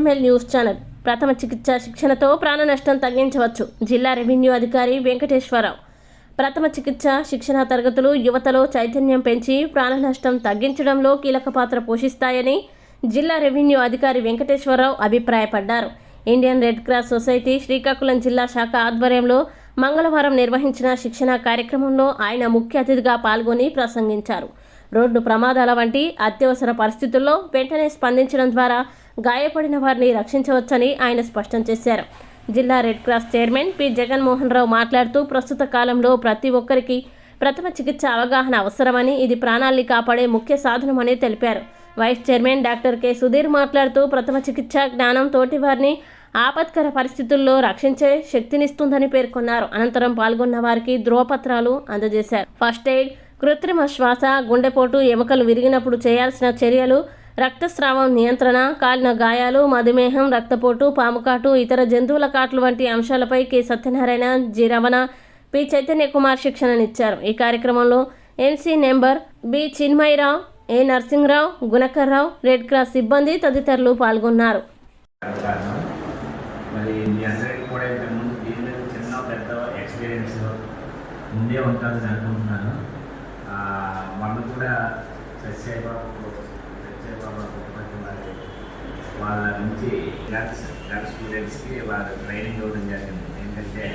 NML news channel. ప్రథమ చికిత్స శిక్షణతో ప్రాణ నష్టం తగ్గించవచ్చు. జిల్లా రెవెన్యూ అధికారి వెంకటేశ్వరరావు. ప్రథమ చికిత్స శిక్షణ తరగతులు యువతలో చైతన్యం పెంచి ప్రాణ నష్టం తగ్గించడంలో కీలక పాత్ర పోషిస్తాయని జిల్లా రెవెన్యూ అధికారి వెంకటేశ్వరరావు అభిప్రాయపడ్డారు. Indian red cross society Srikakulam జిల్లా శాఖ ఆధ్వర్యంలో మంగళవారం నిర్వహించిన శిక్షణ కార్యక్రమంలో ఆయన ముఖ్య అతిథిగా పాల్గొని ప్రసంగించారు. రోడ్డు ప్రమాదాల వంటి అత్యవసర పరిస్థితుల్లో వెంటనే స్పందించడం ద్వారా గాయపడిన వారిని రక్షించవచ్చని ఆయన స్పష్టం చేశారు. జిల్లా red cross chairman P. Jaganmohan Rao మాట్లాడుతూ ప్రస్తుత కాలంలో ప్రతి ఒక్కరికి ప్రథమ చికిత్స అవగాహన అవసరమని ఇది ప్రాణాల్ని కాపాడే ముఖ్య సాధనమని తెలిపారు. Vice chairman doctor K. Sudhir మాట్లాడుతూ ప్రథమ చికిత్స జ్ఞానం తోటి వారిని ఆపత్కర పరిస్థితుల్లో రక్షించే శక్తినిస్తుందని పేర్కొన్నారు. అనంతరం పాల్గొన్న వారికి ధ్రువపత్రాలు అందజేశారు. ఫస్ట్ ఎయిడ్ కృత్రిమ శ్వాస గుండెపోటు ఎముకలు విరిగినప్పుడు చేయాల్సిన చర్యలు రక్తస్రావం నియంత్రణ కాలిన గాయాలు మధుమేహం రక్తపోటు పాముకాటు ఇతర జంతువుల కాట్లు వంటి అంశాలపై K Satyanarayana G Ramana P Chaitanya Kumar శిక్షణనిచ్చారు. ఈ కార్యక్రమంలో MC member B Chinmayarao A Narasimharao Gunakarrao red cross సిబ్బంది తదితరులు పాల్గొన్నారు. మరి మీ అందరికీ కూడా దీని చిన్న పెద్ద ఎక్స్పీరియన్స్ ముందే అనుకుంటున్నాను. మొన్న కూడా సత్యసాయిబాబు సత్యసాయిబాబు కుటుంబానికి బాబా వారి వాళ్ళ నుంచి గర్ల్స్ గర్ల్స్ స్టూడెంట్స్కి వాళ్ళ ట్రైనింగ్ ఇవ్వడం జరిగింది. ఏంటంటే